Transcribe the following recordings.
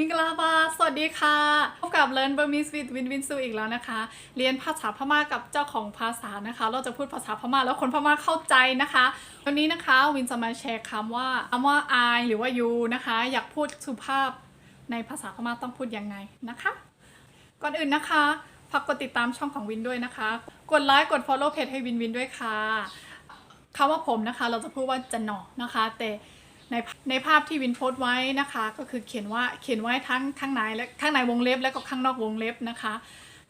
มิงลาบา สวัสดีค่ะ พบกับ Learn Burmese with Win Win Su อีกแล้วนะคะ เรียนภาษาพม่ากับเจ้าของภาษานะคะ เราจะพูดภาษาพม่าแล้วคนพม่าเข้าใจนะคะ วันนี้นะคะวินจะมาแชร์คำว่าคำว่า I หรือว่า you นะคะ อยากพูดสุภาพในภาษาพม่าต้องพูดยังไงนะคะ ก่อนอื่นนะคะฝากกดติดตามช่องของวินด้วยนะคะ กดไลค์ กด follow เพจให้วินวินด้วยค่ะคำว่าผมนะคะ เราจะพูดว่าจะหนอนะคะ แต่ ในในภาพที่วินโพสต์ไว้นะคะ ก็คือเขียนว่าเขียนไว้ทั้งข้างในและข้างในวงเล็บและก็ข้างนอกวงเล็บนะคะ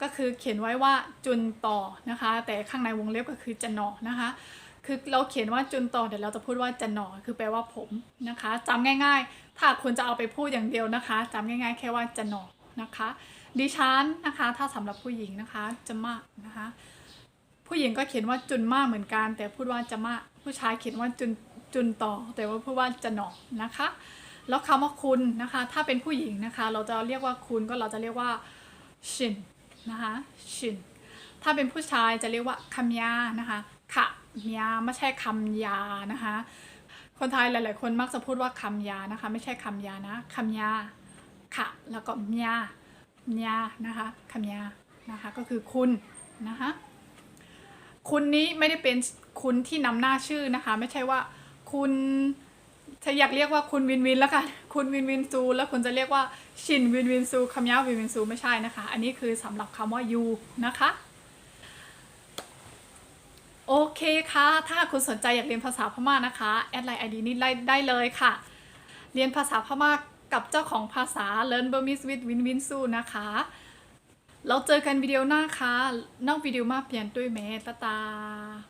ก็คือเขียนไว้ว่าจุนต่อนะคะ แต่ข้างในวงเล็บก็คือจะหนอนะคะ คือเราเขียนว่าจุนต่อเดี๋ยวเราจะพูดว่าจะหนอคือแปลว่าผมนะคะจำง่าย ๆ ถ้าคุณจะเอาไปพูดอย่างเดียวนะคะจำง่าย ๆ แค่ว่าจะหนอนะคะดิฉันนะคะถ้าสำหรับผู้หญิงนะคะจะมากนะคะ ผู้หญิงก็เขียนว่าจุนมากเหมือนกัน แต่พูดว่าจะมากผู้ชายเขียนว่าจุน จุนต่อ แต่ว่าพูดว่าจะหนอนะคะ แล้วคำว่าคุณนะคะ ถ้าเป็นผู้หญิงนะคะ เราจะเรียกว่าคุณก็เราจะเรียกว่าชินนะคะชินถ้าเป็นผู้ชายจะเรียกว่าคำยานะคะขะยาไม่ใช่คำยานะคะ คนไทยหลาย ๆ คนมักจะพูดว่าคำยานะคะ ไม่ใช่คำยานะคำยาขะแล้วก็มยาญานะคะคำยานะคะก็คือคุณนะคะคุณนี้ไม่ได้เป็นคุณที่นำหน้าชื่อนะคะ ไม่ใช่ว่า คุณถ้าอยากเรียกว่าคุณวินวินแล้วกันคุณวินวินซูแล้วคุณจะเรียกว่าชินวินวินซูคำยาวินวินซูไม่ใช่นะคะ อันนี้คือสำหรับคำว่า you นะคะโอเคค่ะ ถ้าคุณสนใจอยากเรียนภาษาพม่านะคะ แอดไลน์ไอดีนี้ได้ได้เลยค่ะ เรียนภาษาพม่ากับเจ้าของภาษา Learn Burmese with Win Win Su นะคะ เราเจอกันวิดีโอหน้าค่ะนอกวิดีโอมาเปลี่ยนด้วยเมตตา